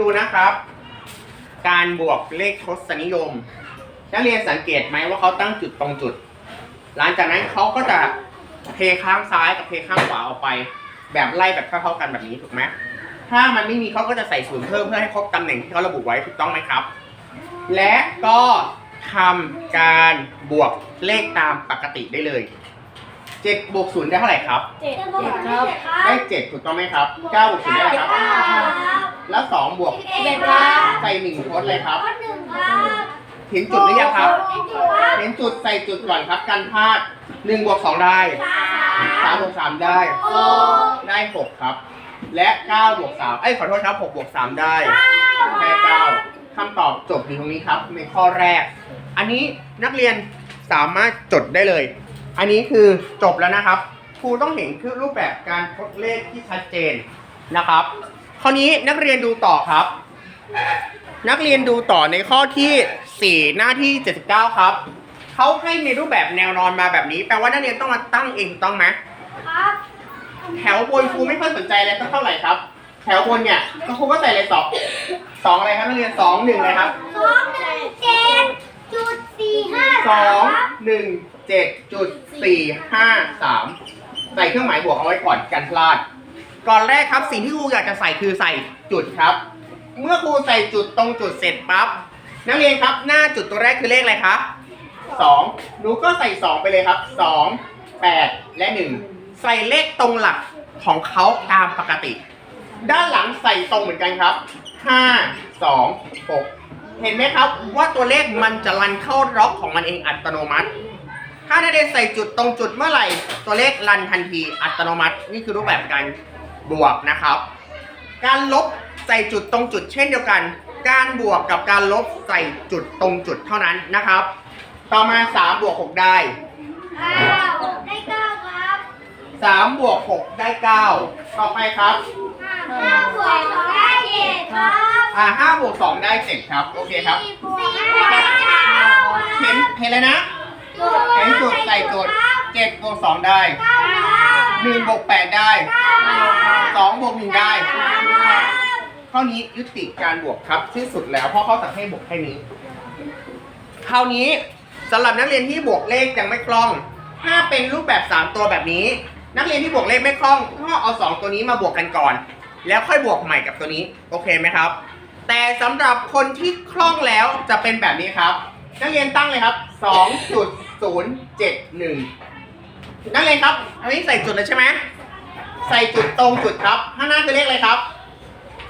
ดูนะครับ การบวกเลขทศนิยม นักเรียนสังเกตไหมว่าเขาตั้งจุดตรงจุด หลังจากนั้นเขาก็จะเทข้างซ้ายกับเทข้างขวาออกไป แบบไล่แบบเท่าๆกันแบบนี้ถูกไหมถ้ามันไม่มีเขาก็จะใส่ศูนย์เพิ่มเพื่อให้ครบตำแหน่งที่เขาระบุไว้ถูกต้องไหมครับ และก็ทำการบวกเลขตามปกติได้เลย 7บวก0ได้เท่าไหร่ครับ เจ็ดครับได้7ถูกต้องไหมครับ9บวก0ได้เท่าไหร่ครับแล้ว2บวกเจ็ดครับใส่1ทดเลยครับหนึ่งครับเห็นจุดหรือยังครับครับเห็นจุดใส่จุดก่อนครับกันพลาด1บวก2ได้สาม3บวก3ได้หกได้6ครับ และ9บวก3เอ้ยขอโทษครับ6บวก3ได้ได้9คำตอบจบอยู่ตรงนี้ครับในข้อแรก อันนี้นักเรียนสามารถจดได้เลย อันนี้คือจบแล้วนะครับครูต้องเห็นคือรูปแบบการทดเลขที่ชัดเจนนะครับข้อนี้นักเรียนดูต่อครับ นักเรียนดูต่อในข้อที่ 4 หน้าที่ 79 ครับเขาให้ในรูปแบบแนวนอนมาแบบนี้ แปลว่านักเรียนต้องมาตั้งเองถูกต้องไหมครับแถวบนครูไม่ค่อยสนใจเลยสักเท่าไหร่ครับ แถวบนเนี่ยครูก็ใส่เลยสองสองอะไรครับนักเรียนสองหนึ่งเลยครับสองหนึ่งเจ็ดจุดสี่ห้าสองหนึ่ง เจ็ดจุดสี่ห้าสามใส่เครื่องหมายบวกเอาไว้ก่อนกันพลาด ก่อนแรกครับสิ่งที่ครูอยากจะใส่คือใส่จุดครับ เมื่อครูใส่จุดตรงจุดเสร็จปั๊บนักเรียนครับหน้าจุดตัวแรกคือเลขอะไรคะสองหนูก็ใส่สองไปเลยครับสองแปดและหนึ่งใส่เลขตรงหลักของเขาตามปกติ ด้านหลังใส่ตรงเหมือนกันครับห้าสองหกเห็นไหมครับว่าตัวเลขมันจะรันเข้าล็อกของมันเองอัตโนมัติ ถ้านักเรียนใส่จุดตรงจุดเมื่อไหร่ ตัวเลขรันทันทีอัตโนมัติ นี่คือรูปแบบการบวกนะครับ การลบใส่จุดตรงจุดเช่นเดียวกัน การบวกกับการลบใส่จุดตรงจุดเท่านั้นนะครับ ต่อมา3บวก6ได้เก้าได้เก้าครับ3บวก6ได้9ต่อไปครับห้าบวกสองได้เจ็ดครับอ่า5บวก2ได้7ครับ โอเคครับสี่บวกห้าได้เก้าเห็นเห็นเลยนะเห็นจุดใส่จุด7บวก2ได้เก้าครับ1บวก8ได้เก้าครับ2บวก1ได้สามครับข้อนี้ยุติการบวกครับที่สุดแล้วเพราะเขาสั่งให้บวกแค่นี้คราวนี้สำหรับนักเรียนที่บวกเลขยังไม่คล่อง ถ้าเป็นรูปแบบ3ตัวแบบนี้ นักเรียนที่บวกเลขไม่คล่องก็เอา2ตัวนี้มาบวกกันก่อน แล้วค่อยบวกใหม่กับตัวนี้โอเคไหมครับ แต่สำหรับคนที่คล่องแล้วจะเป็นแบบนี้ครับ นักเรียนตั้งเลยครับ 2.071นักเรียนครับ อันนี้ใส่จุดเลยใช่ไหมใส่จุดตรงจุดครับ ข้างหน้าคือเลขอะไรครับ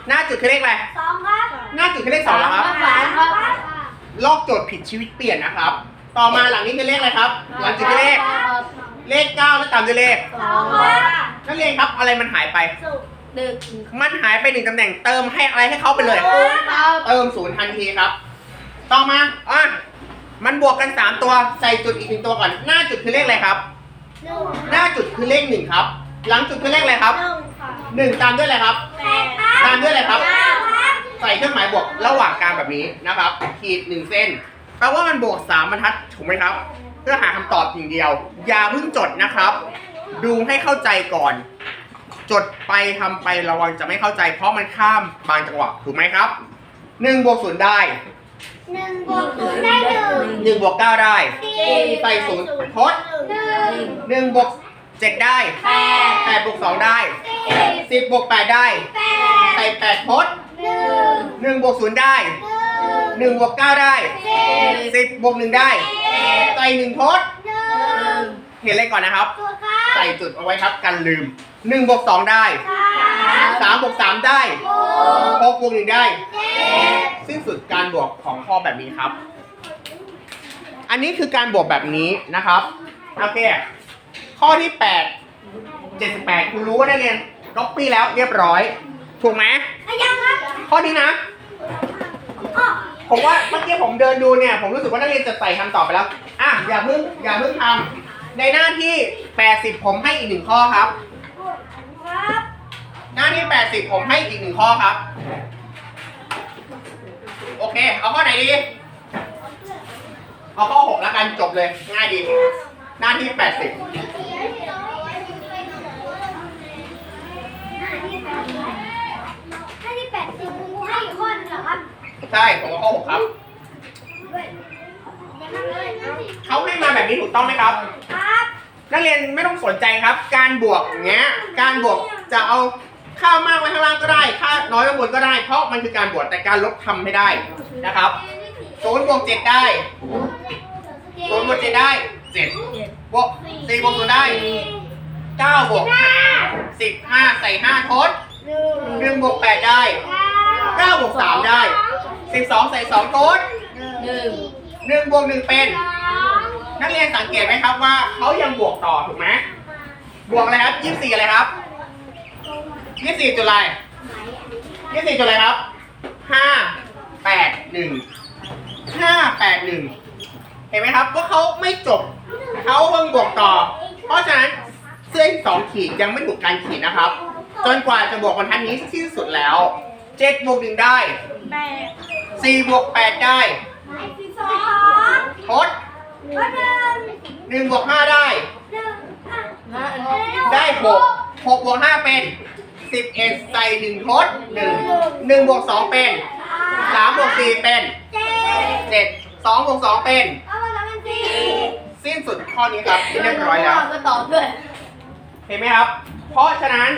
หน้าจุดคือเลขอะไร สองครับหน้าจุดคือเลขสองแล้วครับ สามครับลอกโจทย์ผิดชีวิตเปลี่ยนนะครับ ต่อมาหลังนี้คือเลขอะไรครับ หลังจากคือเลข เลขเก้าแล้วตามด้วยเลข สองครับนักเรียนครับอะไรมันหายไปหนึ่งมันหายไปหนึ่งตำแหน่งเติมให้อะไรให้เขาไปเลยครับเติมศูนย์ทันทีครับ ต่อมาอะ มันบวกกันสามตัวใส่จุดอีกหนึ่งตัวก่อน หน้าจุดคือเลขอะไรครับ หนึ่งหน้าจุดคือเลขหนึ่งครับ หลังจุดคือเลขอะไรครับหนึ่งค่ะหนึ่งตามด้วยอะไรครับ แปดครับตามด้วยอะไรครับ เก้าครับใส่เครื่องหมายบวกระหว่างกลางแบบนี้นะครับ ขีดหนึ่งเส้นแปลว่ามันบวกสามบรรทัดถูกไหมครับ เพื่อหาคำตอบอย่างเดียว อย่าเพิ่งจดนะครับ ดูให้เข้าใจก่อน จดไปทำไประวังจะไม่เข้าใจ เพราะมันข้ามบางจังหวะถูกไหมครับหนึ่งบวกศูนย์ได้ หนึ่งบวกศูนย์ได้หนึ่งหนึ่งบวกเก้าได้สี่ใส่ศูนย์ทดหนึ่งหนึ่งบวกเจ็ดได้แปดแปดบวกสองได้สี่สิบบวกแปดได้แปใส่ดแปดทดหนึ่งหนึ่งบวกศูนย์ได้หนึ่งหนึ่งบวกเก้าได้สี่สิบบวกหนึ่งได้ใส่หนึ่งทดหนึ่งเห็นอะไรก่อนนะครับ ตัวครับใส่จุดเอาไว้ครับกันลืมหนึ่งบวกสองได้สามสามบวกสามได้หกหกบวกหนึ่งได้เจ็ด สิ้นสุดการบวกของข้อแบบนี้ครับ อันนี้คือการบวกแบบนี้นะครับ โอเค ข้อที่แปดเจ็ดสิบแปดคุณรู้ว่าได้เรียนก๊อปปี้แล้วเรียบร้อย ถูกไหมอะยังครับข้อนี้นะอ้อผมว่าเมื่อกี้ผมเดินดูเนี่ย ผมรู้สึกว่านักเรียนจะใส่คำตอบไปแล้ว อะ อย่าเพิ่งอย่าเพิ่งทำในหน้าที่ 80 ผมให้อีกหนึ่งข้อครับครับหน้าที่ 80 ผมให้อีกหนึ่งข้อครับโอ เค เอาข้อไหนดี เอาข้อ6แล้วกันจบเลย ง่ายดี หน้าที่80ห้าที่แปดสิบกูให้ข้อใช่ผมว่าข้อหกครับ เขาให้มาแบบนี้ถูกต้องไหมครับ ครับ นักเรียนไม่ต้องสนใจครับ การบวกอย่างเงี้ย การบวกจะเอา ค่ามากไว้ข้างล่างก็ได้ค่าน้อยไว้บนก็ได้ เพราะมันคือการบวกแต่การลบทำไม่ได้นะครับศูนย์บวกเจ็ดได้ศูนย์บวกเจ็ดได้เจ็ดบวกสี่บวกศูนย์ได้เก้าบวกสิบห้าใส่ห้าทดหนึ่งบวกแปดได้เก้าบวกสามได้สิบสองใส่สองทดหนึ่งหนึ่งบวกหนึ่งเป็น นักเรียนสังเกตไหมครับว่าเขายังบวกต่อถูกไหมบวกอะไรครับยี่สิบสี่อะไรครับ ยี่สิบสี่จุดอะไรยี่สิบสี่จุดอะไรครับห้าแปดหนึ่งห้าแปดหนึ่งเห็นไหมครับว่าเขาไม่จบเขาเพิ่งบวกต่อ เพราะฉะนั้นเส้นสองขีดยังไม่ถูกการขีดนะครับ จนกว่าจะบวกบรรทัดนี้ที่สุดแล้วเจ็ดบวกหนึ่งได้แปดสี่บวกแปดได้ทดหนึ่งบวกห้าได้ ได้หกหกบวกห้าเป็น สิบเอ็ดใส่หนึ่งทดหนึ่งหนึ่งบวกสองเป็นสามบวกสี่เป็นเจ็ดเจ็ดสองบวกสองเป็นเอามาแล้วเป็นสี่สิ้นสุดข้อนี้ครับเรียบร้อยแล้วก็ตอบด้วยเห็นไหมครับ เพราะฉะนั้น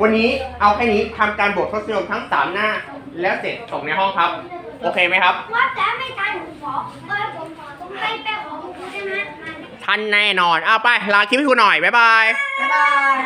วันนี้เอาแค่นี้ทำการบวกทศนิยมทั้งสามหน้า แล้วเสร็จส่งในห้องครับ โอเคไหมครับ ว่าแต่ไม่ทันผมขอเออผมขอต้องไปแปลของคุณได้ไหม ทันแน่นอนเอาไปลาคลิปให้ครูหน่อยบ๊ายบาย บ๊ายบาย